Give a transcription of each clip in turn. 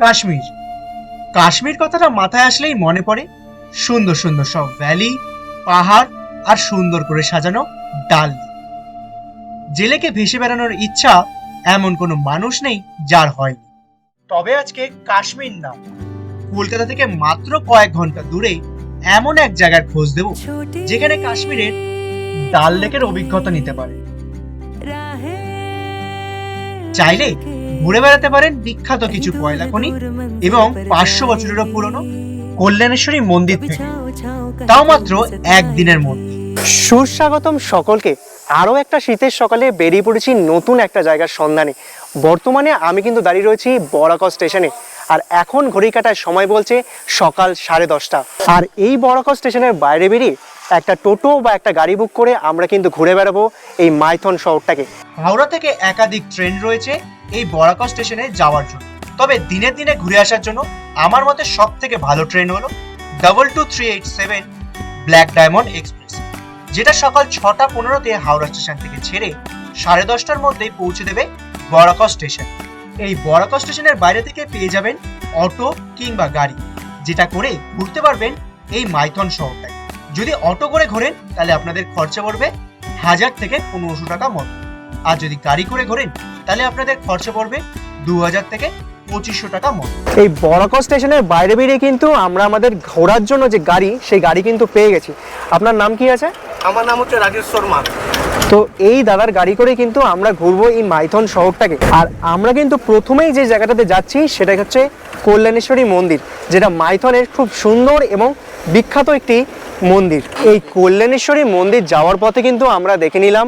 কাশ্মীর। কাশ্মীর কথাটা মাথায় আসলেই মনে পড়ে। সুন্দর সুন্দর সব ভ্যালি পাহাড় আর সুন্দর করে সাজানো ডাল। জেলেকে ভেসে বেড়ানোর ইচ্ছা এমন কোনো মানুষ নেই যার হয়নি। তবে আজকে কাশ্মীর না। কলকাতা থেকে মাত্র কয়েক ঘণ্টা দূরে এমন এক জায়গার খোঁজ দেব যেখানে কাশ্মীরের ডাল লেকের অভিজ্ঞতা নিতে পারে। চাইলে ঘুরে বেড়াতে পারেন বিখ্যাত কিছু কয়লা খনি এবং পাঁচশো বছরেরও পুরনো কল্যাণেশ্বরী মন্দির থেকে। তাও মাত্র একদিনের মধ্যে। সুস্বাগতম সকলকে। আরও একটা শীতের সকালে বেরিয়ে পড়েছি নতুন একটা জায়গার সন্ধানে। বর্তমানে আমি কিন্তু দাঁড়িয়ে রয়েছি বরাক স্টেশনে। আর এখন ঘড়ি কাটার সময় বলছে সকাল সাড়ে দশটা। আর এই বরাক স্টেশনের বাইরে বেরিয়ে একটা টোটো বা একটা গাড়ি বুক করে আমরা কিন্তু ঘুরে বেড়াবো এই মাইথন শহরটাকে। হাওড়া থেকে একাধিক ট্রেন রয়েছে এই বরাকা স্টেশনে যাওয়ার জন্য। তবে দিনে দিনে ঘুরে আসার জন্য আমার মতে সব থেকে ভালো ট্রেন হলো double two three eight seven black diamond express যেটা সকাল ছটা পনেরোতে হাওড়া স্টেশন থেকে ছেড়ে সাড়ে দশটার মধ্যেই পৌঁছে দেবে বরাকা স্টেশন। এই বরাকা স্টেশনের বাইরে থেকে পেয়ে যাবেন অটো কিংবা গাড়ি, যেটা করে ঘুরতে পারবেন এই মাইথন শহরটায়। যদি অটো করে ঘোরেন তাহলে আপনাদের খরচা পড়বে হাজার থেকে পনেরোশো টাকা মতো। আর যদি গাড়ি করে ঘোরেন তাহলে আপনাদের খরচা পড়বে দু হাজার থেকে পঁচিশশো টাকা মতো। এই বরাক স্টেশনের বাইরে বেরিয়ে কিন্তু আমরা আমাদের ঘোরার জন্য যে গাড়ি সেই গাড়ি কিন্তু পেয়ে গেছি। আপনার নাম কি আছে? আমার নাম হচ্ছে রাজেশ শর্মা। তো এই দাদার গাড়ি করে কিন্তু আমরা ঘুরবো এই মাইথন শহরটাকে। আর আমরা কিন্তু প্রথমেই যে জায়গাটাতে যাচ্ছি সেটা হচ্ছে কল্যাণেশ্বরী মন্দির যেটা মাইথনের খুব সুন্দর এবং বিখ্যাত একটি মন্দির। এই কল্যাণেশ্বরী মন্দির যাওয়ার পথে কিন্তু আমরা দেখে নিলাম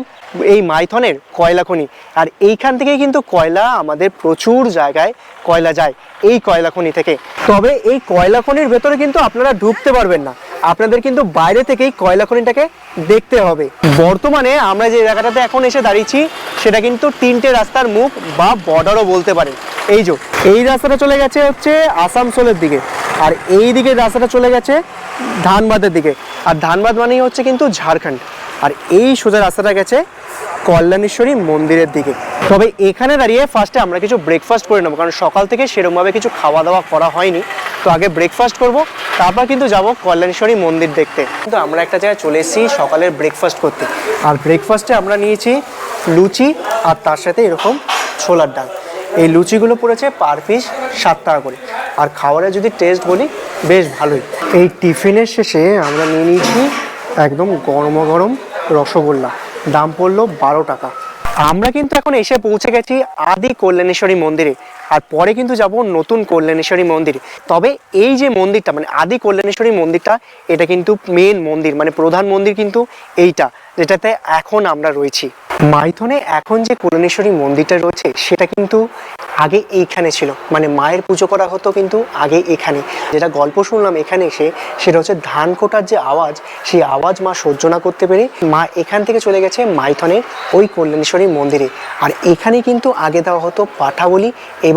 এই মাইথনের কয়লা খনি। আর এইখান থেকেই কিন্তু কয়লা আমাদের প্রচুর জায়গায় কয়লা যায়, এই কয়লা খনি থেকে। তবে এই কয়লা খনির ভেতরে কিন্তু আপনারা ঢুকতে পারবেন না। আপনাদের কিন্তু বাইরে থেকেই কয়লা খনিটাকে দেখতে হবে। বর্তমানে আমরা যে জায়গাটাতে এখন এসে দাঁড়িয়েছি, সেটা কিন্তু তিনটে রাস্তার মুখ বা বর্ডারও বলতে পারেন। এই যে, এই রাস্তাটা চলে গেছে হচ্ছে আসানসোলের দিকে। আর এই দিকে রাস্তাটা চলে গেছে ধানবাদের দিকে। আর ধানবাদ মানেই হচ্ছে কিন্তু ঝাড়খণ্ড। আর এই সোজা রাস্তাটা গেছে কল্যাণেশ্বরী মন্দিরের দিকে। তবে এখানে দাঁড়িয়ে ফার্স্টে আমরা কিছু ব্রেকফাস্ট করে নেব, কারণ সকাল থেকে সেরকমভাবে কিছু খাওয়া দাওয়া করা হয়নি। তো আগে ব্রেকফাস্ট করব, তারপর কিন্তু যাব কল্যাণেশ্বরী মন্দির দেখতে। কিন্তু আমরা একটা জায়গায় চলে এসেছি সকালের ব্রেকফাস্ট করতে। আর ব্রেকফাস্টে আমরা নিয়েছি লুচি আর তার সাথে এরকম ছোলার ডাল। এই লুচিগুলো পড়েছে পার পিস সাত টাকা করে। আর খাবারের যদি টেস্ট বলি, বেশ ভালোই। এই টিফিনের শেষে আমরা নিয়ে নিয়েছি একদম গরম গরম রসগোল্লা। দাম পড়ল বারো টাকা। আমরা কিন্তু এখন এসে পৌঁছে গেছি আদি কল্যাণেশ্বরী মন্দিরে। আর পরে কিন্তু যাব নতুন কল্যাণেশ্বরী মন্দিরে। তবে এই যে মন্দিরটা মানে আদি কল্যাণেশ্বরী মন্দিরটা, এটা কিন্তু মেন মন্দির মানে প্রধান মন্দির কিন্তু এইটা, যেটাতে এখন আমরা রয়েছি। মাইথনে এখন যে কল্যাণেশ্বরী মন্দিরটা রয়েছে, সেটা কিন্তু আগে এইখানে ছিল। মানে মায়ের পুজো করা হতো কিন্তু আগে এখানে। যেটা গল্প শুনলাম এখানে এসে, সেটা হচ্ছে ধান কোটার যে আওয়াজ, সেই আওয়াজ মা সহ্য না করতে পেরে মা এখান থেকে চলে গেছে মাইথনের ওই কল্যাণেশ্বরী মন্দিরে। আর এখানে কিন্তু আগে দেওয়া হতো পাঠা বলি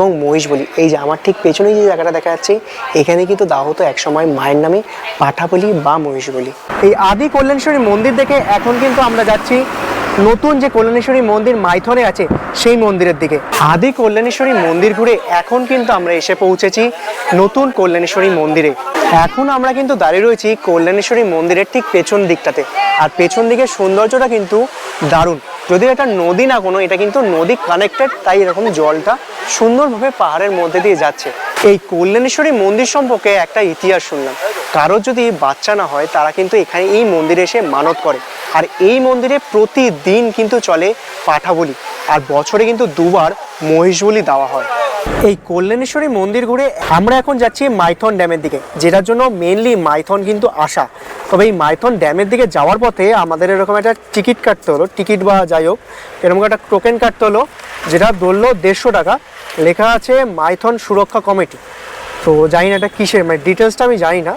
এবং মহিষ বলি। এই যে আমার ঠিক পেছনে যে জায়গাটা দেখা যাচ্ছে, এখানে কিন্তু দেওয়া হতো একসময় মায়ের নামে পাঠা বলি বা মহিষ বলি। এই আদি কল্যাণেশ্বরী মন্দির দেখে এখন কিন্তু আমরা যাচ্ছি নতুন যে কল্যাণেশ্বরী মন্দির মাইথনে আছে, সেই মন্দিরের দিকে। আদি কল্যাণেশ্বরী মন্দির ঘুরে এখন কিন্তু আমরা এসে পৌঁছেছি নতুন কল্যাণেশ্বরী মন্দিরে। এখন আমরা কিন্তু দাঁড়িয়ে রয়েছি কল্যাণেশ্বরী মন্দিরের ঠিক পেছন দিকটাতে। আর পেছন দিকের সৌন্দর্যটা কিন্তু দারুণ। যদিও এটা নদী না কোনো, এটা কিন্তু নদী কানেক্টেড তাই এরকম জলটা সুন্দরভাবে পাহাড়ের মধ্যে দিয়ে যাচ্ছে। এই কল্যাণেশ্বরী মন্দির সম্পর্কে একটা ইতিহাস শুনলাম। কারোর যদি বাচ্চা না হয়, তারা কিন্তু এখানে এই মন্দিরে এসে মানত করে। আর এই মন্দিরে প্রতিদিন কিন্তু চলে পাঠা বলি আর বছরে কিন্তু দুবার মহিষ বলি দেওয়া হয়। এই কল্যাণেশ্বরী মন্দির ঘুরে আমরা এখন যাচ্ছি মাইথন ড্যামের দিকে, যেটার জন্য মেনলি মাইথন কিন্তু আসা। তবে এই মাইথন ড্যামের দিকে যাওয়ার পথে আমাদের এরকম একটা টিকিট কাটতে হলো, টিকিট বা যাই হোক, এরকম একটা টোকেন কাটতে হলো, যেটা ধরলো দেড়শো টাকা। লেখা আছে মাইথন সুরক্ষা কমিটি। তো জানি না এটা কিসের মানে ডিটেলসটা আমি জানি না।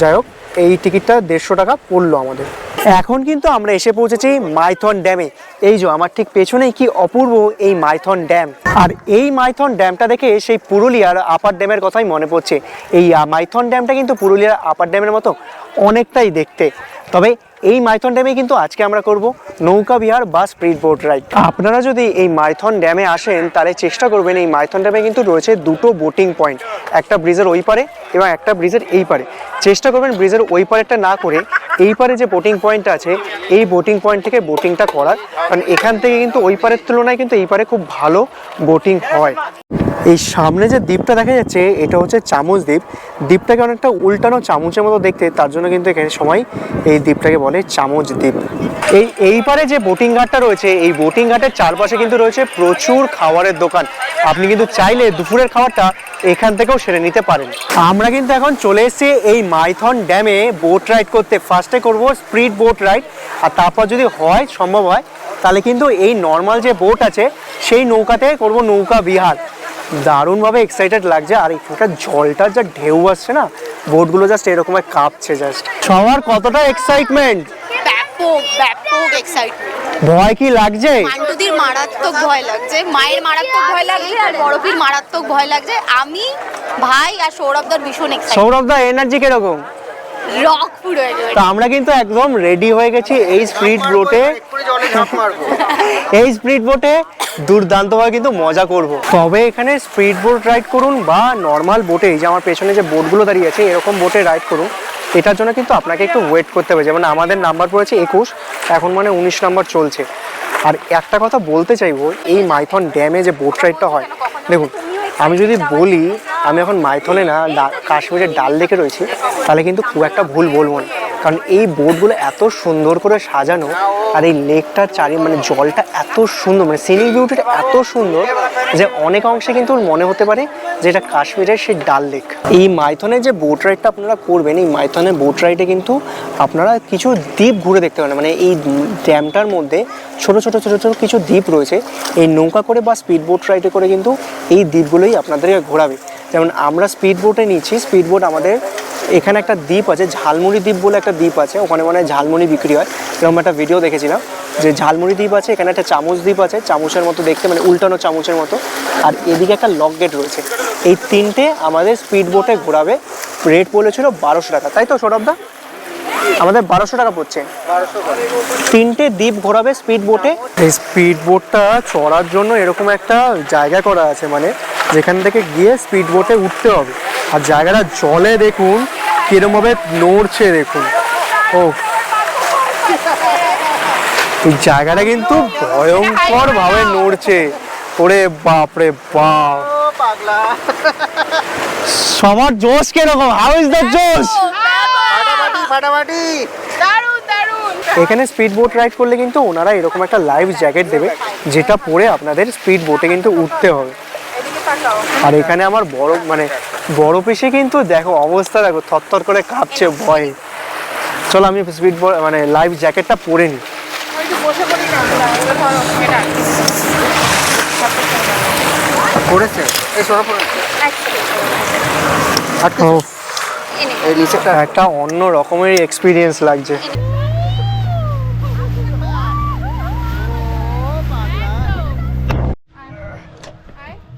যাই হোক এই টিকিটটা দেড়শো টাকা পড়ল আমাদের। এখন কিন্তু আমরা এসে পৌঁছেছি মাইথন ড্যামে। এই যে আমার ঠিক পেছনেই কি অপূর্ব এই মাইথন ড্যাম। আর এই মাইথন ড্যামটা দেখে সেই পুরুলিয়ার আপার ড্যামের কথাই মনে পড়ছে। এই মাইথন ড্যামটা কিন্তু পুরুলিয়ার আপার ড্যামের মতো অনেকটাই দেখতে। তবে এই মাইথন ড্যামে কিন্তু আজকে আমরা করব নৌকা বিহার বা স্পিড বোট রাইড। আপনারা যদি এই মাইথন ড্যামে আসেন, তাহলে চেষ্টা করবেন এই মাইথন ড্যামে কিন্তু রয়েছে দুটো বোটিং পয়েন্ট একটা ব্রিজের ওই পারে এবং একটা ব্রিজের এই পারে। চেষ্টা করবেন ব্রিজের ওই পারেরটা না করে এই পারে যে বোটিং পয়েন্ট আছে, এই বোটিং পয়েন্ট থেকে বোটিংটা করার। কারণ এখান থেকে কিন্তু ওই পারের তুলনায় কিন্তু এই পারে খুব ভালো বোটিং হয়। এই সামনে যে দ্বীপটা দেখা যাচ্ছে, এটা হচ্ছে চামচ দ্বীপ। দ্বীপটাকে অনেকটা উল্টানো চামচের মতো দেখতে, তার জন্য কিন্তু এখানে সময় এই দ্বীপটাকে চামচ দ্বীপ এই এই পারে যে বোটিং ঘাটটা রয়েছে, এই বোটিং ঘাটের চারপাশে কিন্তু রয়েছে প্রচুর খাবারের দোকান। আপনি কিন্তু চাইলে দুপুরের খাবারটা এখান থেকেও সেরে নিতে পারেন। আমরা কিন্তু এখন চলে এসেছি এই মাইথন ড্যামে বোট রাইড করতে। ফার্স্টে করব স্পিড বোট রাইড আর তারপর যদি হয়, সম্ভব হয়, তাহলে কিন্তু এই নর্মাল যে বোট আছে, সেই নৌকাতে করব নৌকা বিহার। দারুণভাবে এক্সাইটেড লাগছে। আর এখানকার জলটার যা ঢেউ আসছে না বোটগুলো জাস্ট এরকম কাঁপছে জাস্ট সবার কতটা এক্সাইটমেন্ট ব্যাপক ব্যাপক এক্সাইটমেন্ট ভয় কি লাগছে? মান্টুদির মারাত্মক ভয় লাগছে মায়ের মারাত্মক ভয় লাগছে আর বড়পির মারাত্মক ভয় লাগছে। আমি ভাই আর সৌরভ সৌরভদার ভীষণ এক্সাইটেড সৌরভ দা এনার্জি কীরকম? রক পুরো তো আমরা কিন্তু একদম রেডি হয়ে গেছি এই স্পিড বোটে এই স্পিড বোটে দুর্দান্তভাবে কিন্তু মজা করব। তবে এখানে স্পিড বোট রাইড করুন বা নর্মাল বোটে এই যে আমার পেছনে যে বোটগুলো দাঁড়িয়ে আছে এরকম বোটে রাইড করুন। এটার জন্য কিন্তু আপনাকে একটু ওয়েট করতে হবে। যেমন আমাদের নাম্বার পড়েছে একুশ এখন মানে উনিশ নাম্বার চলছে। আর একটা কথা বলতে চাইব এই মাইথন ড্যামে যে বোট রাইডটা হয় দেখুন আমি যদি বলি, আমি এখন মাইথনে না কাশ্মীরের ডাল দেখে রয়েছি, তাহলে কিন্তু খুব একটা ভুল বলব না। কারণ এই বোটগুলো এত সুন্দর করে সাজানো আর এই লেকটার চারি মানে জলটা এত সুন্দর মানে সিনিক বিউটিটা এত সুন্দর যে অনেক অংশে কিন্তু মনে হতে পারে যে এটা কাশ্মীরের সেই ডাল লেক। এই মাইথনের যে বোট রাইডটা আপনারা করবেন, এই মাইথনের বোট রাইডে কিন্তু আপনারা কিছু দ্বীপ ঘুরে দেখতে পারেন। মানে এই ড্যামটার মধ্যে ছোট ছোট ছোট ছোট কিছু দ্বীপ রয়েছে। এই নৌকা করে বা স্পিড বোট রাইডে করে কিন্তু এই দ্বীপগুলোই আপনাদেরকে ঘোরাবে। যেমন আমরা স্পিড বোটে নিচ্ছি, স্পিড বোট আমাদের এখানে একটা দ্বীপ আছে, ঝালমুড়ি দ্বীপ বলে একটা দ্বীপ আছে, ওখানে মানে ঝালমুড়ি বিক্রি হয়। এরকম একটা ভিডিও দেখেছিলাম যে ঝালমুড়ি দ্বীপ আছে, এখানে একটা চামচ দ্বীপ আছে, চামচের মতো দেখতে মানে উল্টানো চামচের মতো। আর এদিকে একটা লক গেট রয়েছে। এই তিনটে আমাদের স্পিড বোটে ঘোরাবে। রেট বলেছিল বারোশো টাকা। তাই তো সৌরভদা আমাদের বারোশো টাকা পড়ছে। তিনটে দ্বীপ ঘোরাবে স্পিড বোটে এই স্পিড বোটটা চড়ার জন্য এরকম একটা জায়গা করা আছে মানে যেখান থেকে গিয়ে স্পিড বোটে উঠতে হবে। আর জায়গাটা জলে দেখুন কিরমভাবে নড়ছে দেখুন। ও এই জায়গাটা কিন্তু ভয়ঙ্কর ভাবে নড়ছে। ওরে বাপ রে বাপ। সবার জোশ কীরকম? হাউ ইজ দ্য জোশ? এখানে স্পিড বোট রাইড করলে কিন্তু ওনারা এরকম একটা লাইফ জ্যাকেট দেবে যেটা পরে আপনাদের স্পিড বোটে কিন্তু উঠতে হবে। আর এখানে আমার বড় মানে বড় পিসে কিন্তু দেখো অবস্থা দেখো থরথর করে কাঁপছে ভয়ে। চলো আমি স্পিড বোট মানে লাইফ জ্যাকেটটা পরে নিই। পড়েছে এই সোনা পড়েছে? আটকে ও। এই নিচেটা একটা অন্য রকমের এক্সপিরিয়েন্স লাগছে।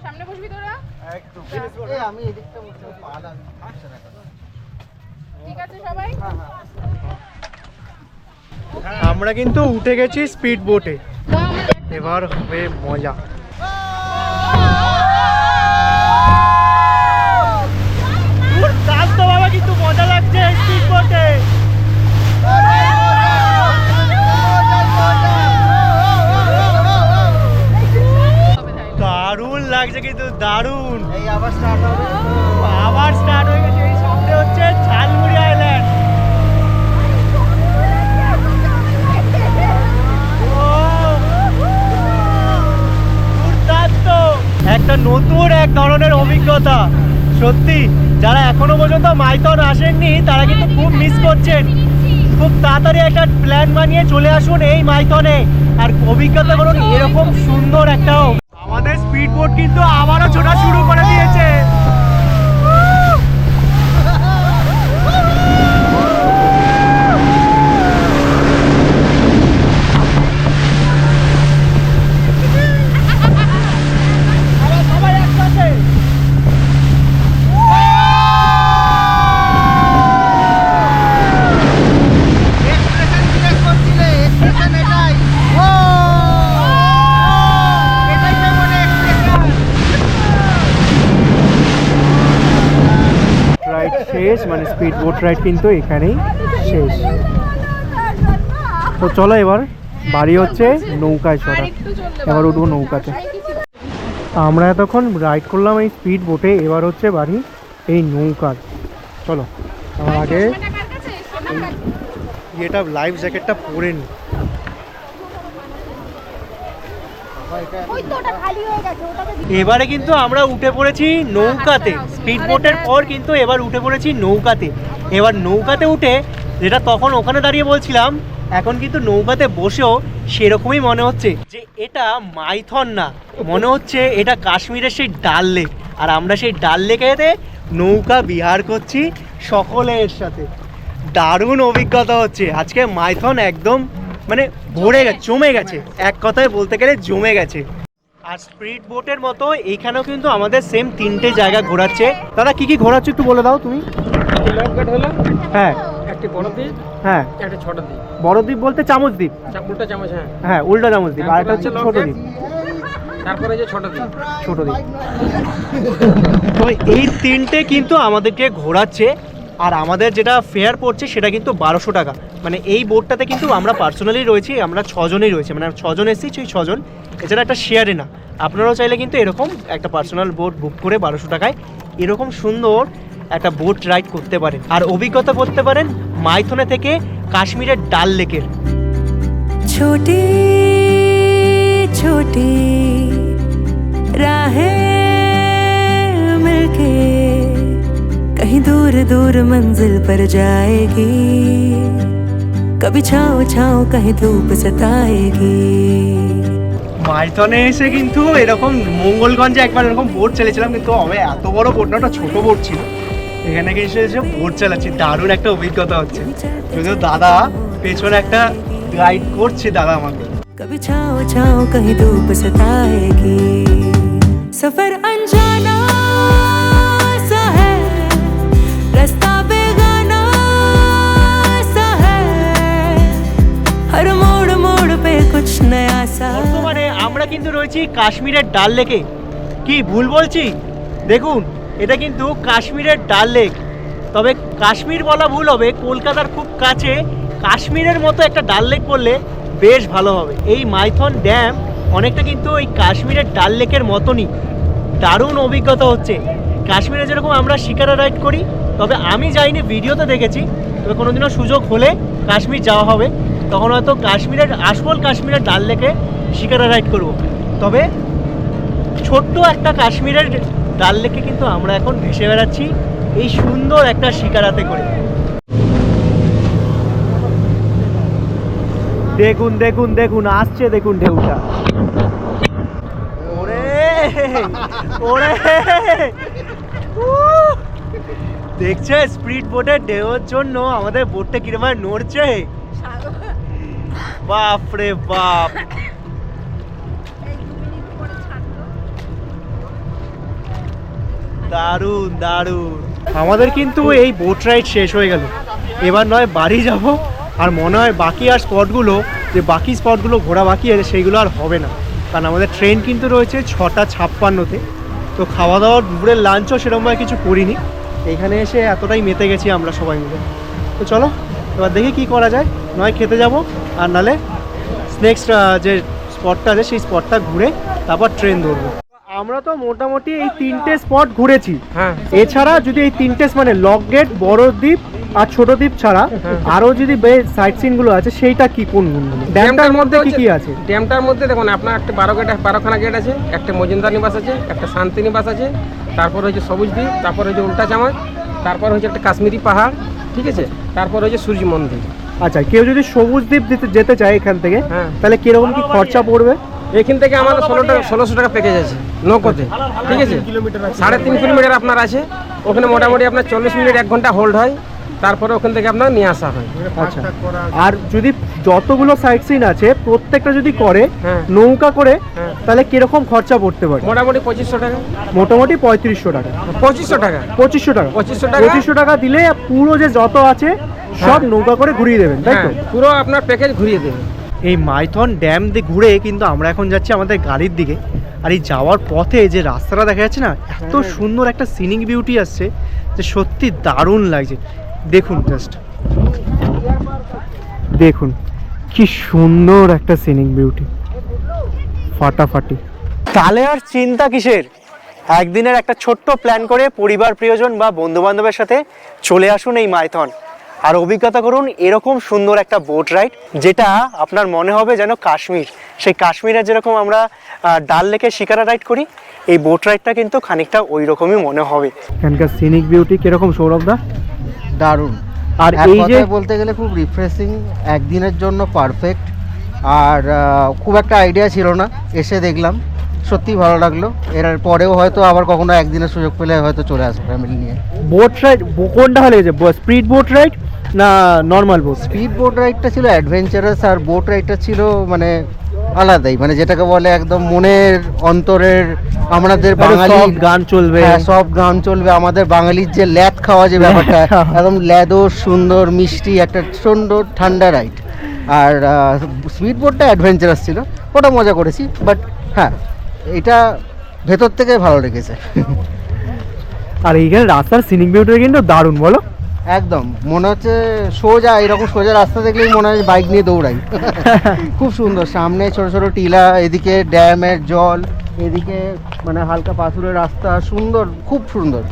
সামনে বসবি তোরা আমি এদিকটা বসে পা লাগছে না ঠিক আছে সবাই আমরা কিন্তু উঠে গেছি স্পিড বোটে এবার হবে মজা। বোটে। দারুণ লাগছে কিন্তু দারুণ। এই আবার স্টার্ট হবে। আবার স্টার্ট হয়ে গেছে। এই সামনে হচ্ছে ঝালমুড়ি আইল্যান্ড একটা নতুন এক ধরনের অভিজ্ঞতা সত্যি। যারা এখনও পর্যন্ত মাইথন আসেননি, তারা কিন্তু খুব মিস করছেন। খুব তাড়াতাড়ি একটা প্ল্যান বানিয়ে চলে আসুন এই মাইথনে। আর অভিজ্ঞতা করুন এরকম সুন্দর একটা আমাদের স্পিড বোট কিন্তু আবারও ছোটা শুরু করে দিয়েছে। স্পিড বোট রাইড কিন্তু এখানেই শেষ। তো চলো এবার বাড়ি হচ্ছে নৌকায় সরা এবার উঠবো নৌকাতে। আমরা এতক্ষণ রাইড করলাম এই স্পিড বোটে এবার হচ্ছে বাড়ি এই নৌকার। চলো আমার আগে এটা লাইফ জ্যাকেটটা পরে নি ওই তো ওটা খালি হয়ে গেছে ওটাকে এবারে কিন্তু আমরা উঠে পড়েছি নৌকাতে। স্পিড বোটের পর কিন্তু এবার উঠে পড়েছি নৌকাতে। এবার নৌকাতে উঠে যেটা তখন ওখানে দাঁড়িয়ে বলছিলাম, এখন কিন্তু নৌকাতে বসেও সেরকমই মনে হচ্ছে যে এটা মাইথন না। মনে হচ্ছে এটা কাশ্মীরের সেই ডাল লেক। আর আমরা সেই ডাল লেকেতে নৌকা বিহার করছি সকলের সাথে। দারুণ অভিজ্ঞতা হচ্ছে। আজকে মাইথন একদম মানে ভরে গেছে জমে গেছে। এক কথায় বলতে গেলে জমে গেছে। আর স্পিড বোটের মতো এইখানেও কিন্তু আমাদের সেম তিনটে জায়গা ঘোরাচ্ছে। দাদা কি কি ঘোরাচ্ছে একটু বলে দাও তুমি? হলো হ্যাঁ। একটি বড় দ্বীপ হ্যাঁ। একটা ছোট দ্বীপ বড় দ্বীপ বলতে চামচ দ্বীপ চামচ হ্যাঁ। হ্যাঁ উল্টা চামচ দ্বীপ আর একটা হচ্ছে ছোট দ্বীপ তারপরে যে ছোট দ্বীপ ছোট দ্বীপ তো এই তিনটে কিন্তু আমাদেরকে ঘোরাচ্ছে। আর আমাদের যেটা ফেয়ার পড়ছে সেটা কিন্তু বারোশো টাকা। মানে এই বোর্ডটাতে কিন্তু আমরা পার্সোনালি রয়েছি, আমরা ছজনই রয়েছি। মানে ছজন এসেছি, সেই ছজন। এছাড়া একটা শেয়ারে না। আপনারাও চাইলে কিন্তু এরকম একটা পার্সোনাল বোর্ড বুক করে বারোশো টাকায় এরকম সুন্দর একটা বোট রাইড করতে পারেন। আর অভিজ্ঞতা করতে পারেন, মাইথনে থেকে কাশ্মীরের ডাল লেকের। ছুটি ছুটি, রাহে মিলকে कहीं दूर दूर मंजिल पर जाएगी कभी छाँव छाँव कहीं धूप सताएगी মাইথনে এসে কিন্তু এরকম মঙ্গলগঞ্জে একবার এরকম বোট চালিয়েছিলাম কিন্তু হবে এত বড় বোট না ওটা ছোট বোট ছিল এখানে এসে এসে বোট চালাচ্ছি দারুণ একটা অভিজ্ঞতা হচ্ছে যদিও দাদা পেছনে একটা গাইড করছে দাদা আমাকে कभी छाँव छाँव कहीं धूप सताएगी सफर अनजाना कुछ नया सा বর্তমানে আমরা কিন্তু রয়েছি কাশ্মীরের ডাল লেকে কি ভুল বলছি দেখুন এটা কিন্তু কাশ্মীরের ডাল লেক তবে কাশ্মীর বলা ভুল হবে কলকাতার খুব কাছে কাশ্মীরের মতো একটা ডাল লেক বললে বেশ ভালো হবে এই মাইথন ড্যাম অনেকটা কিন্তু ওই কাশ্মীরের ডাল লেকের মতনই দারুণ অভিজ্ঞতা হচ্ছে কাশ্মীরে যেরকম আমরা শিকারা রাইড করি তবে আমি যাইনি ভিডিওতে দেখেছি তবে কোনোদিনও সুযোগ হলে কাশ্মীর যাওয়া হবে তখন হয়তো কাশ্মীরের আসল কাশ্মীরের ডাল লেকে শিকারা রাইড করব। তবে ছোট্ট একটা কাশ্মীরের ডাল লেকে কিন্তু আমরা এখন ভেসে বেড়াচ্ছি এই সুন্দর একটা শিকারাতে করে। দেখুন দেখুন দেখুন, আসছে দেখুন ঢেউটা। ওরে ওরে! দেখছে স্পিড বোটের ঢেউর জন্য আমাদের বোটটা কিরম নড়ছে। বাপ রে বাপ। দারুণ দারুণ। আমাদের কিন্তু এই বোট রাইড শেষ হয়ে গেল। এবার নয় বাড়ি যাব, আর মনে হয় বাকি আর স্পটগুলো যে বাকি স্পটগুলো ঘোরা বাকি আছে, সেইগুলো আর হবে না। কারণ আমাদের ট্রেন কিন্তু রয়েছে ছটা ছাপ্পান্নতে। তো খাওয়া দাওয়ার দুপুরের লাঞ্চও সেরকমভাবে কিছু করিনি। এখানে এসে এতটাই মেতে গেছি আমরা সবাই মিলে। তো চলো এবার দেখি কি করা যায়। নয় খেতে যাব। আর নালে নেক্সট যে স্পটটা আছে সেই স্পটটা ঘুরে তারপর ট্রেন ধরবো। আমরা তো মোটামুটি এই তিনটে স্পট ঘুরেছি। হ্যাঁ। এছাড়া যদি এই তিনটে মানে লক গেট বড় দ্বীপ আর ছোট দ্বীপ ছাড়া আরও যদি সাইট সিনগুলো আছে সেইটা কি কোন ড্যামটার মধ্যে কি কি আছে? ড্যামটার মধ্যে দেখুন আপনার একটা বারো গেট বারোখানা গেট আছে একটা মজুমদার নিবাস আছে একটা শান্তি নিবাস আছে তারপর হচ্ছে সবুজ দ্বীপ তারপর হচ্ছে উল্টা চামচ তারপর হচ্ছে একটা কাশ্মীরি পাহাড় ঠিক আছে? তারপর হচ্ছে সূর্য মন্দির। আচ্ছা কেউ যদি সবুজ দ্বীপ দিতে যেতে চায় এখান থেকে হ্যাঁ। তাহলে কীরকম কি খরচা পড়বে? এখান থেকে আমার ষোলো টাকা ষোলোশো টাকা প্যাকেজ আছে নৌকোতে ঠিক আছে? সাড়ে তিন কিলোমিটার আপনার আছে ওখানে মোটামুটি আপনার চল্লিশ মিনিট এক ঘণ্টা হোল্ড হয়। তারপরে ওখান থেকে আপনার নিয়ে আসা হয়। আচ্ছা। আর যদি যতগুলো সাইট সিন আছে প্রত্যেকটা যদি করে হ্যাঁ। নৌকা করে হ্যাঁ। তাহলে কীরকম খরচা পড়তে পারে? মোটামুটি পঁচিশশো টাকা। মোটামুটি পঁয়ত্রিশশো টাকা। পঁচিশশো টাকা? পঁচিশশো টাকা। পঁচিশশো টাকা। পঁচিশশো টাকা দিলে পুরো যে যত আছে সব নৌকা করে ঘুরিয়ে দেবেন তাই তো? হ্যাঁ পুরো আপনার প্যাকেজ ঘুরিয়ে দেবেন। এই মাইথন ড্যাম দিয়ে ঘুরে কিন্তু আমরা এখন যাচ্ছি আমাদের গাড়ির দিকে। আর এই যাওয়ার পথে যে রাস্তাটা দেখা যাচ্ছে না এত সুন্দর একটা সিনিক বিউটি আসছে যে সত্যি দারুণ লাগছে। দেখুন জাস্ট দেখুন কি সুন্দর একটা সিনিক বিউটি ফাটাফাটি। তাহলে আর চিন্তা কিসের? একদিনের একটা ছোট্ট প্ল্যান করে পরিবার প্রিয়জন বা বন্ধু বান্ধবের সাথে চলে আসুন এই মাইথন আর অভিজ্ঞতা করুন এরকম সুন্দর একটা বোট রাইড যেটা আপনার মনে হবে যেন কাশ্মীর। সেই কাশ্মীরে যেরকম আমরা ডাল লেকে শিকারা রাইড করি এই বোট রাইডটা কিন্তু খানিকটা ওই রকমই মনে হবে। এখানকার সিনিক বিউটি কীরকম সৌরভ দা? দারুণ। আর এই যে বলতে গেলে খুব রিফ্রেশিং একদিনের জন্য পারফেক্ট আর খুব একটা আইডিয়া ছিল না এসে দেখলাম। সত্যি ভালো লাগল। এর পরেও হয়তো আবার কখনো একদিনের সুযোগ পেলে হয়তো চলে আসব ফ্যামিলি নিয়ে। বোট রাইড কোনটা হলে লেগেছে? স্পিড বোট রাইড না নর্মাল বোট স্পিড বোট রাইডটা ছিল অ্যাডভেঞ্চারাস আর বোট রাইডটা ছিল মানে আলাদাই মানে যেটাকে বলে একদম মনের অন্তরের আমাদের বাঙালি গান চলবে। হ্যাঁ সব গান চলবে। আমাদের বাঙালির যে ল্যাদ খাওয়া যে ব্যাপারটা একদম ল্যাদো সুন্দর মিষ্টি একটা সুন্দর ঠান্ডা রাইড আর স্পিড বোটটা অ্যাডভেঞ্চারাস ছিল ওটা মজা করেছি বাট হ্যাঁ এটা ভেতর থেকে ভালো লেগেছে। আর এইখানে রাস্তার সিনিক বিউটিটা কিন্তু দারুণ বলো। একদম। মনে হচ্ছে সোজা এরকম সোজা রাস্তা দেখলেই মনে হয় বাইক নিয়ে দৌড়াই। খুব সুন্দর সামনে ছোট ছোট টিলা এদিকে ড্যামের জল এদিকে মানে হালকা পাথুরের রাস্তা সুন্দর খুব সুন্দর।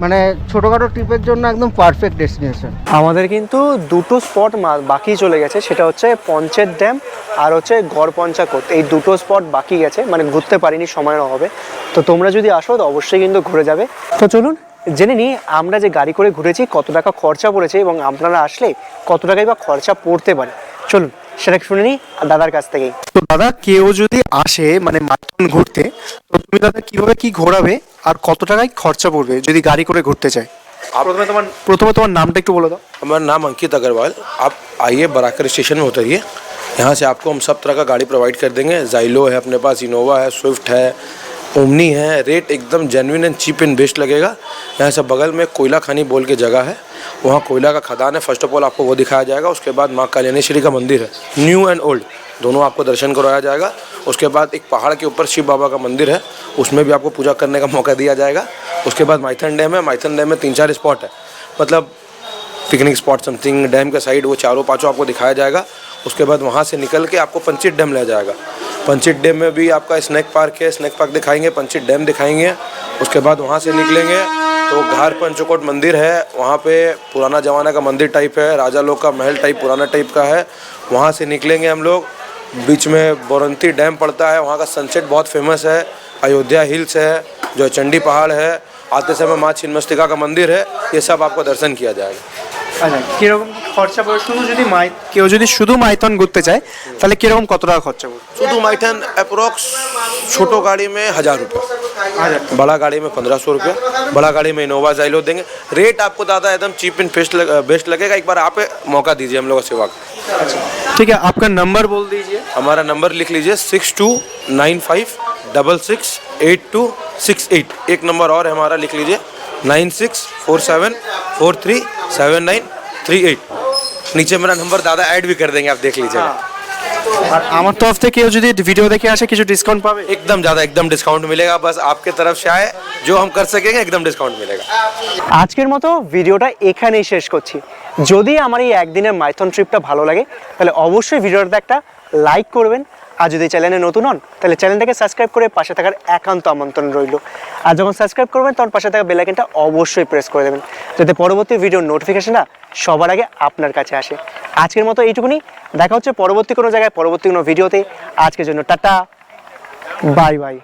মানে ছোটোখাটো ট্রিপের জন্য একদম পারফেক্ট ডেস্টিনেশন আমাদের কিন্তু দুটো স্পট বাকি চলে গেছে সেটা হচ্ছে পঞ্চেত ড্যাম আর হচ্ছে গড় পঞ্চাকোট এই দুটো স্পট বাকি গেছে মানে ঘুরতে পারিনি সময়ের অভাবে। তো তোমরা যদি আসো তো অবশ্যই কিন্তু ঘুরে যাবে। তো চলুন জেনে নিই আমরা যে গাড়ি করে ঘুরেছি কত টাকা খরচা পড়েছে এবং আপনারা আসলে কত টাকাই বা খরচা পড়তে পারে চলুন সেটা শুনে নিই দাদার কাছ থেকেই তো দাদা কেউ যদি আসে মানে মাটন ঘুরতে তো তুমি দাদা কিভাবে কি ঘোরাবে আর কত টাকায় খরচা পড়বে যদি গাড়ি করে ঘুরতে চায় প্রথমে তোমার প্রথমে তোমার নামটা একটু বলে দাও हमारा नाम अंकित अग्रवाल आप आइए बराकर स्टेशन में उतरिए यहाँ से आपको हम सब तरह का गाड़ी प्रोवाइड कर देंगे जाइलो है अपने पास इनोवा है स्विफ्ट है ओमनी है रेट एकदम genuine and cheap and best लगेगा। यहाँ से बगल में कोयला खानी बोल के जगह है। वहाँ कोयला का खदान है। फ़र्स्ट ऑफ़ ऑल आपको वो दिखाया जाएगा, उसके बाद माँ कल्याणेश्वरी का मंदिर है। न्यू एंड ओल्ड दोनों आपको दर्शन करवाया जाएगा। उसके बाद एक पहाड़ के ऊपर शिव बाबा का मंदिर है। उसमें भी आपको पूजा करने का मौका दिया जाएगा। उसके बाद माइथन डैम है। माइथन डैम में तीन चार स्पॉट है। मतलब पिकनिक स्पॉट समथिंग डैम के साइड वो चारों पाँचों आपको दिखाया जाएगा। उसके बाद वहाँ से निकल के आपको पंचित डैम ले जाएगा। पंचित डैम में भी आपका स्नैक पार्क है, स्नैक पार्क दिखाएँगे पंचित डैम दिखाएँगे। उसके बाद वहाँ से निकलेंगे तो घर पंचकोट मंदिर है, वहाँ पे पुराना ज़माना का मंदिर टाइप है, राजा लोग का महल टाइप पुराना टाइप का है। वहाँ से निकलेंगे हम लोग, बीच में बोरंती डैम पड़ता है, वहाँ का सनसेट बहुत फ़ेमस है, अयोध्या हिल्स है जो चंडी पहाड़ है, आते समय माँ छिन्मस्तिका का मंदिर है, ये सब आपको दर्शन किया जाएगा। अच्छा খরচা পড়বে শুধু যদি মাই কেউ যদি শুধু মাইথন ঘুরতে চায় তাহলে কিরকম কত টাকা খরচা পড়বে सुधु माइथन अप्रोक्स छोटो गाड़ी में हज़ार रुपये बड़ा गाड़ी में पंद्रह सौ रुपये बड़ा गाड़ी में इनोवा जाइलो देंगे रेट आपको ज़्यादा एकदम चीप एंड बेस्ट लग, बेस्ट लगेगा एक बार आप मौका दीजिए हम लोग को सेवा का ठीक है आपका नंबर बोल दीजिए हमारा नंबर लिख लीजिए six two nine five double six eight two six eight एक नंबर और है हमारा लिख लीजिए nine six four seven four three seven nine three eight नीचे मेरा नंबर दादा ऐड भी कर देंगे आप देख लीजिएगा আর আমার তরফ থেকে কেউ যদি ভিডিও দেখে আসে কিছু ডিসকাউন্ট পাবে एकदम ज़्यादा एकदम डिस्काउंट मिलेगा बस आपके तरफ से आए जो हम कर सकेंगे एकदम डिस्काउंट मिलेगा আজকের মতো ভিডিওটা এখানেই শেষ করছি যদি আমার এই একদিনের মাইথন ট্রিপটা ভালো লাগে তাহলে অবশ্যই ভিডিওটাতে একটা লাইক করবেন আর যদি চ্যানেলে নতুন হন, তাহলে চ্যানেলটাকে সাবস্ক্রাইব করে পাশে থাকার একান্ত আমন্ত্রণ রইল। আর যখন সাবস্ক্রাইব করবেন, তখন পাশে থাকা বেলাইকেনটা অবশ্যই প্রেস করে দেবেন, যাতে পরবর্তী ভিডিওর নোটিফিকেশনটা সবার আগে আপনার কাছে আসে। আজকের মতো এইটুকুনি, দেখা হচ্ছে পরবর্তী কোনো জায়গায়, পরবর্তী কোনো ভিডিওতে আজকের জন্য টাটা বাই বাই